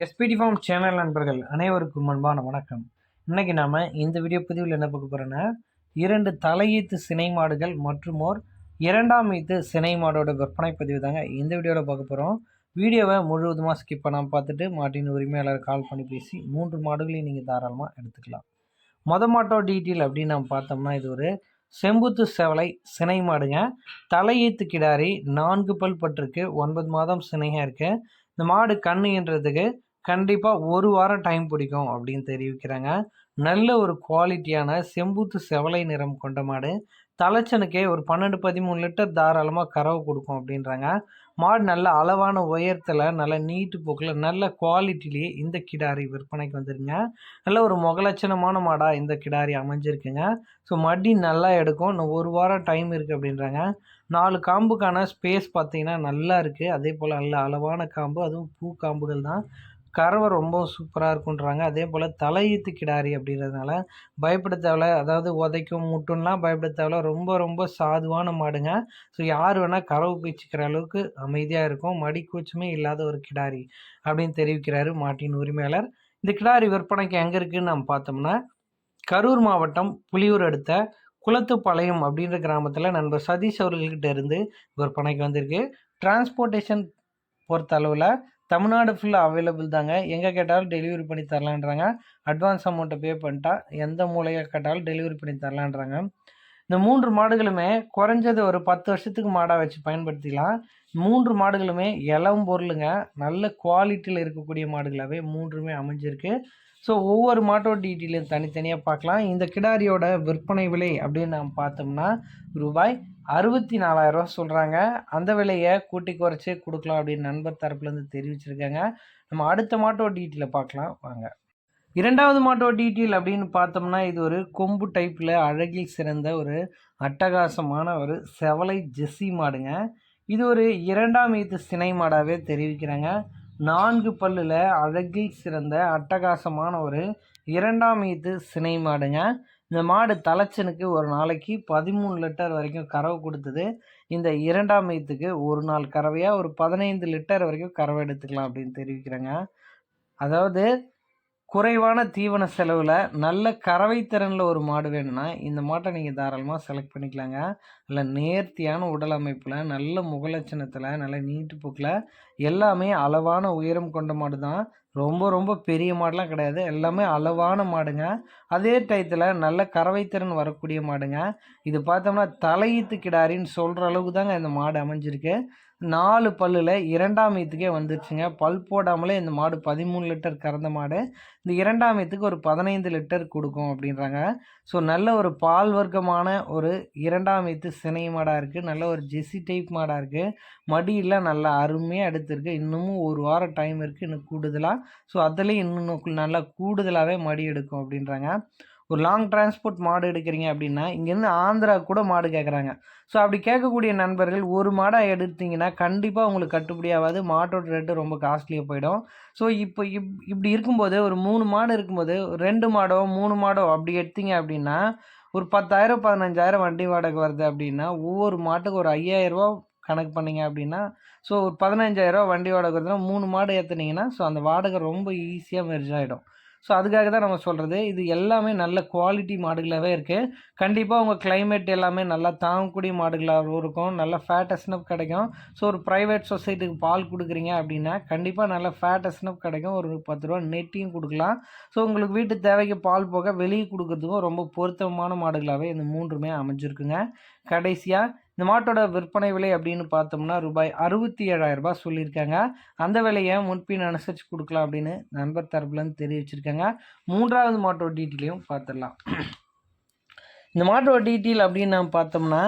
SPD form channel நண்பர்கள் அனைவருக்கும் அன்பான வணக்கம். இன்னைக்கு நாம் இந்த வீடியோ பதிவில் என்ன பார்க்க போகிறோன்னா இரண்டு தலையீத்து சினை மாடுகள் மற்றும் ஓர் இரண்டாம் ஈத்து சினை மாடோட விற்பனை பதிவு தாங்க இந்த வீடியோவில் பார்க்க போகிறோம் வீடியோவை முழுவதுமாக ஸ்கிப் பண்ணாமல் பார்த்துட்டு மாட்டின் உரிமையாளர் கால் பண்ணி பேசி மூன்று மாடுகளையும் நீங்கள் தாராளமாக எடுத்துக்கலாம். மொத மாட்டோ டீட்டெயில் அப்படின்னு நம்ம பார்த்தோம்னா இது ஒரு செம்புத்து செவலை சினை மாடுங்க. தலையீத்து கிடாரி நான்கு பல் பட்டிருக்கு ஒன்பது மாதம் சினையாக இருக்குது இந்த மாடு கண்ணுன்றதுக்கு கண்டிப்பாக ஒரு வாரம் டைம் பிடிக்கும் அப்படின்னு தெரிவிக்கிறாங்க. நல்ல ஒரு குவாலிட்டியான செம்பூத்து செவலை நிறம் கொண்ட மாடு. தலைச்சனுக்கே ஒரு பன்னெண்டு பதிமூணு லிட்டர் தாராளமாக கறவை கொடுக்கும் அப்படின்றாங்க. மாடு நல்ல அளவான உயரத்தில் நல்ல நீட்டு போக்கில் நல்ல குவாலிட்டிலேயே இந்த கிடாரி விற்பனைக்கு வந்துருங்க நல்ல ஒரு முகலட்சணமான மாடாக இந்த கிடாரி அமைஞ்சிருக்குங்க. ஸோ மடி நல்லா எடுக்கும். இன்னும் ஒரு வாரம் டைம் இருக்குது அப்படின்றாங்க. நாலு காம்புக்கான ஸ்பேஸ் பார்த்தீங்கன்னா நல்லா இருக்குது அதே போல் நல்ல அளவான காம்பு. அதுவும் பூ காம்புகள் தான். கறவை ரொம்ப சூப்பராக இருக்குன்றாங்க. அதே போல் தலையீத்து கிடாரி அப்படின்றதுனால பயப்பட அதாவது உதைக்கும் முட்டும்லாம் பயப்பட ரொம்ப ரொம்ப சாதுவான மாடுங்க. ஸோ யார் வேணால் கறவை பீச்சிக்கிற அளவுக்கு அமைதியாக இருக்கும். மடிக்கூச்சமே இல்லாத ஒரு கிடாரி அப்படின்னு தெரிவிக்கிறாரு மாட்டின் உரிமையாளர். இந்த கிடாரி விற்பனைக்கு எங்கே இருக்குதுன்னு நம்ம பார்த்தோம்னா கரூர் மாவட்டம் புலியூர் அடுத்த குளத்துப்பாளையம் அப்படின்ற கிராமத்தில் நண்பர் சதீஷ் அவர்கள்கிட்ட இருந்து விற்பனைக்கு வந்திருக்கு. டிரான்ஸ்போர்ட்டேஷன் பொறுத்த அளவில் தமிழ்நாடு ஃபுல்லாக அவைலபிள் தாங்க. எங்கே கேட்டாலும் டெலிவரி பண்ணி தரலான்றாங்க. அட்வான்ஸ் அமௌண்ட்டை பே பண்ணிட்டா எந்த மூலையாக கேட்டாலும் டெலிவரி பண்ணி தரலான்றாங்க. இந்த மூன்று மாடுகளுமே குறைஞ்சது ஒரு பத்து வருஷத்துக்கு மாடாக வச்சு பயன்படுத்திக்கலாம். மூன்று மாடுகளுமே இளம் பொருளுங்க. நல்ல குவாலிட்டியில் இருக்கக்கூடிய மாடுகளாகவே மூன்றுமே அமைஞ்சிருக்கு. ஸோ ஒவ்வொரு மாட்டோட டீட்டெயிலும் தனித்தனியாக பார்க்கலாம். இந்த கிடாரியோட விற்பனை விலை அப்படின்னு நாம் பார்த்தோம்னா ரூபாய் அறுபத்தி நாலாயிரரூவா சொல்கிறாங்க அந்த விலையை கூட்டி குறைச்சி கொடுக்கலாம் அப்படின்னு நண்பர் தரப்புலேருந்து தெரிவிச்சிருக்காங்க. நம்ம அடுத்த மாட்டோட டீட்டெயிலை பார்க்கலாம். வாங்க. இரண்டாவது மாட்டோ டீட்டெயில் அப்படின்னு பார்த்தோம்னா இது ஒரு கொம்பு டைப்பில் அழகில் சிறந்த ஒரு அட்டகாசமான ஒரு செவலை ஜெஸ்ஸி மாடுங்க. இது ஒரு இரண்டாம் ஈத்து சினை மாடாகவே தெரிவிக்கிறாங்க. நான்கு பல்லில் அழகில் சிறந்த அட்டகாசமான ஒரு இரண்டாம் ஈத்து சினை மாடுங்க. இந்த மாடு தலைச்சனுக்கு ஒரு நாளைக்கு பதிமூணு லிட்டர் வரைக்கும் கறவை கொடுத்தது. இந்த இரண்டாம் ஈத்துக்கு ஒரு நாள் கறவையாக ஒரு பதினைந்து லிட்டர் வரைக்கும் கறவை எடுத்துக்கலாம் அப்படின்னு தெரிவிக்கிறேங்க. அதாவது குறைவான தீவன செலவில் நல்ல கறவை திறனில் ஒரு மாடு வேணும்னா இந்த மாட்டை நீங்கள் தாராளமாக செலக்ட் பண்ணிக்கலாங்க. நல்ல நேர்த்தியான உடல் அமைப்பில் நல்ல முகலட்சணத்தில் நல்ல நீட்டு போக்கில் எல்லாமே அளவான உயரம் கொண்ட மாடு தான். ரொம்ப ரொம்ப பெரிய மாடெலாம் கிடையாது. எல்லாமே அளவான மாடுங்க. அதே டயத்தில் நல்ல கறவைத்திறன் வரக்கூடிய மாடுங்க. இது பார்த்தோம்னா தலையீத்து கிடாரின்னு சொல்கிற அளவுக்கு தாங்க இந்த மாடு அமைஞ்சிருக்கு. நாலு பல்லில் இரண்டாம் ஈத்துக்கே வந்துருச்சுங்க. பல் போடாமலே இந்த மாடு பதிமூணு லிட்டர் கறந்த மாடு. இந்த இரண்டாம் ஈத்துக்கு ஒரு பதினைந்து லிட்டர் கொடுக்கும் அப்படின்றாங்க. ஸோ நல்ல ஒரு பால் வர்க்கமான ஒரு இரண்டாம் ஈத்து சினை மாடாக இருக்குது நல்ல ஒரு ஜெஸ்ஸி டைப் மாடாக இருக்குது மடியெல்லாம் நல்லா அருமையாக எடுத்துருக்கு. இன்னமும் ஒரு வாரம் டைம் இருக்குது இன்னும் கூடுதலாக ஸோ அதுலேயும் இன்னும் நல்லா கூடுதலாகவே மடி எடுக்கும் அப்படின்றாங்க. ஒரு லாங் டிரான்ஸ்போர்ட் மாடு எடுக்கிறீங்க அப்படின்னா இங்கேருந்து ஆந்திரா கூட மாடு கேட்குறாங்க ஸோ அப்படி கேட்கக்கூடிய நண்பர்கள் ஒரு மாடாக எடுத்தீங்கன்னா கண்டிப்பாக உங்களுக்கு கட்டுப்படி ஆகாது மாட்டோட ரேட்டு ரொம்ப காஸ்ட்லியாக போயிடும். ஸோ இப்போ இப் இப்படி இருக்கும்போது ஒரு மூணு மாடு இருக்கும்போது ரெண்டு மாடோ மூணு மாடோ அப்படி எடுத்தீங்க அப்படின்னா ஒரு பத்தாயிரம் பதினஞ்சாயிரம் வண்டி வாடகை வருது அப்படின்னா ஒவ்வொரு மாட்டுக்கு ஒரு ஐயாயிரரூபா கணக்கு பண்ணிங்க அப்படின்னா ஸோ ஒரு பதினஞ்சாயிரரூபா வண்டி வாடகை வருதுன்னா மூணு மாடு ஏற்றுனீங்கன்னா ஸோ அந்த வாடகை ரொம்ப ஈஸியாக மெர்ஜ் ஆகிடும் ஸோ அதுக்காக தான் நம்ம சொல்கிறது இது எல்லாமே நல்ல குவாலிட்டி மாடுகளாகவே இருக்குது கண்டிப்பாக உங்கள் கிளைமேட் எல்லாமே நல்லா தாங்கக்கூடிய மாடுகளாகவும் இருக்கும். நல்ல ஃபேட் அஸ்னப் கிடைக்கும். ஸோ ஒரு ப்ரைவேட் சொசைட்டிக்கு பால் கொடுக்குறீங்க அப்படின்னா கண்டிப்பாக நல்ல ஃபேட் அஸ்னப் கிடைக்கும். ஒரு பத்து ரூபா நெட்டியும் கொடுக்கலாம். ஸோ உங்களுக்கு வீட்டு தேவைக்கு பால் போக வெளியே கொடுக்குறதுக்கும் ரொம்ப பொருத்தமான மாடுகளாகவே இந்த மூன்றுமே அமைஞ்சிருக்குங்க. கடைசியாக இந்த மாட்டோட விற்பனை விலை அப்படின்னு பார்த்தோம்னா ரூபாய் அறுபத்தி ஏழாயிரம் ரூபாய் சொல்லியிருக்காங்க. அந்த விலையை முன்பின் அனுசரித்து கொடுக்கலாம் அப்படின்னு நண்பர் தரப்புலேருந்து தெரிவிச்சிருக்காங்க. மூன்றாவது மாட்டோட டீட்டெயிலையும் பார்த்துடலாம். இந்த மாட்டோட டீட்டெயில் அப்படின்னு நம்ம பார்த்தோம்னா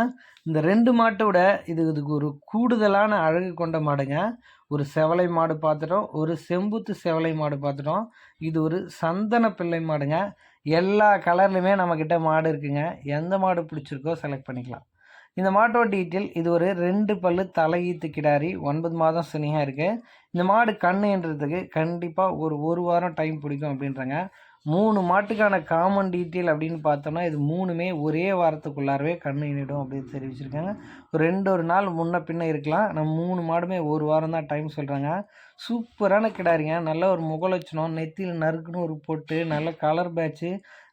இந்த ரெண்டு மாட்டோட இது இதுக்கு ஒரு கூடுதலான அழகு கொண்ட மாடுங்க. ஒரு செவலை மாடு பார்த்துட்டோம் ஒரு செம்புத்து செவலை மாடு பார்த்துட்டோம். இது ஒரு சந்தன பிள்ளை மாடுங்க. எல்லா கலர்லையுமே நம்மக்கிட்ட மாடு இருக்குங்க. எந்த மாடு பிடிச்சிருக்கோ செலக்ட் பண்ணிக்கலாம். இந்த மாட்டோட டீட்டெயில் இது ஒரு ரெண்டு பல்லு தலையீத்து கிடாரி ஒன்பது மாதம் சினியாக இருக்குது இந்த மாடு கண்ணுன்றதுக்கு கண்டிப்பாக ஒரு ஒரு வாரம் டைம் பிடிக்கும் அப்படின்றாங்க. மூணு மாட்டுக்கான காமன் டீட்டெயில் அப்படின்னு பார்த்தோம்னா இது மூணுமே ஒரே வாரத்துக்குள்ளாரவே கண்ணு இனிடும் அப்படின்னு தெரிவிச்சிருக்காங்க. ஒரு ரெண்டு ஒரு நாள் முன்ன பின்ன இருக்கலாம். நம்ம மூணு மாடுமே ஒரு வாரம் தான் டைம் சொல்கிறாங்க சூப்பரான கிடாரிங்க. நல்ல ஒரு முகலட்சணம் நெத்தியில் நறுக்குன்னு ஒரு பொட்டு நல்ல கலர் பேட்ச்சு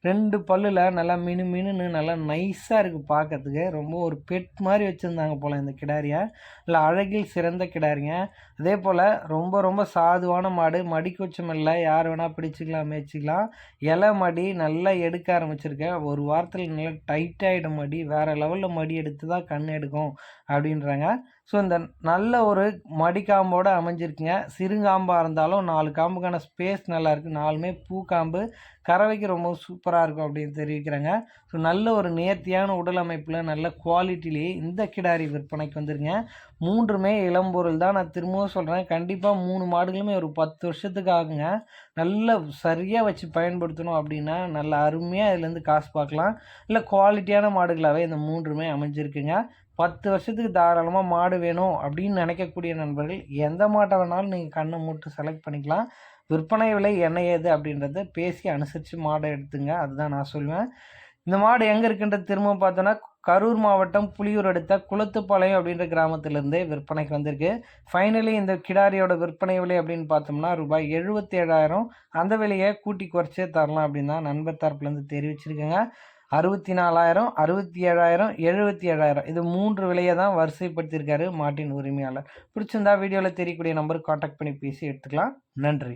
ரெண்டு பல்லில் நல்லா மினு மினுன்னு நல்லா நைஸாக இருக்குது பார்க்கறதுக்கு ரொம்ப ஒரு பெட் மாதிரி வச்சுருந்தாங்க போல் இந்த கிடாரியை. இல்லை அழகில் சிறந்த கிடாரிங்க. அதே போல் ரொம்ப ரொம்ப சாதுவான மாடு. மடி குச்சம் இல்லை யார் வேணால் பிடிச்சிக்கலாம் மேய்ச்சிக்கலாம். இலை மடி நல்லா எடுக்க ஆரம்பிச்சிருக்கேன் ஒரு வாரத்தில் நல்லா டைட்டாகிடும் மடி. வேறு லெவலில் மடி எடுத்து தான் கண் எடுக்கும் அப்படின்றாங்க. ஸோ இந்த நல்ல ஒரு மடிக்காம்போடு அமைஞ்சிருக்குங்க. சிறுங்காம்பாக இருந்தாலும் நாலு காம்புக்கான ஸ்பேஸ் நல்லாயிருக்கு நாலுமே பூக்காம்பு. கறவைக்கு ரொம்ப சூப்பராக இருக்கும் அப்படின்னு தெரிவிக்கிறாங்க. ஸோ நல்ல ஒரு நேர்த்தியான உடல் அமைப்பில் நல்ல குவாலிட்டிலேயே இந்த கிடாரி விற்பனைக்கு வந்துருங்க மூன்றுமே இளம்பொருள் தான். நான் திரும்பவும் சொல்கிறேன் கண்டிப்பாக மூணு மாடுகளுமே ஒரு பத்து வருஷத்துக்கு ஆகுங்க. நல்ல சரியாக வச்சு பயன்படுத்தணும் அப்படின்னா நல்ல அருமையாக இதுலேருந்து காசு பார்க்கலாம். இல்லை குவாலிட்டியான மாடுகளாகவே இந்த மூன்றுமே அமைஞ்சிருக்குங்க. பத்து வருஷத்துக்கு தாராளமாக மாடு வேணும் அப்படின்னு நினைக்கக்கூடிய நண்பர்கள் எந்த மாட்டை வேணாலும் நீங்கள் கண்ணை மூட்டு செலக்ட் பண்ணிக்கலாம். விற்பனை விலை என்ன ஏது அப்படின்றத பேசி அனுசரித்து மாடை எடுத்துங்க. அதுதான் நான் சொல்லுவேன். இந்த மாடு எங்கே இருக்குன்றது திரும்ப பார்த்தோன்னா கரூர் மாவட்டம் புலியூர் அடுத்த குளத்துப்பாளையம் அப்படின்ற கிராமத்திலேருந்தே விற்பனைக்கு வந்திருக்கு. ஃபைனலி இந்த கிடாரியோட விற்பனை விலை அப்படின்னு பார்த்தோம்னா ரூபாய் எழுபத்தி ஏழாயிரம் அந்த விலையை கூட்டி குறைச்சே தரலாம் அப்படின்னு தான் நண்பர் தரப்புலேருந்து தெரிவிச்சிருக்கேங்க. அறுபத்தி நாலாயிரம் அறுபத்தி ஏழாயிரம் எழுபத்தி ஏழாயிரம் இது மூன்று விலையை தான் வரிசைப்படுத்தியிருக்காரு மாட்டின் உரிமையாளர். பிடிச்சிருந்தா வீடியோவில் தெரியக்கூடிய நம்பருக்கு காண்டாக்ட் பண்ணி பேசி எடுத்துக்கலாம். நன்றி.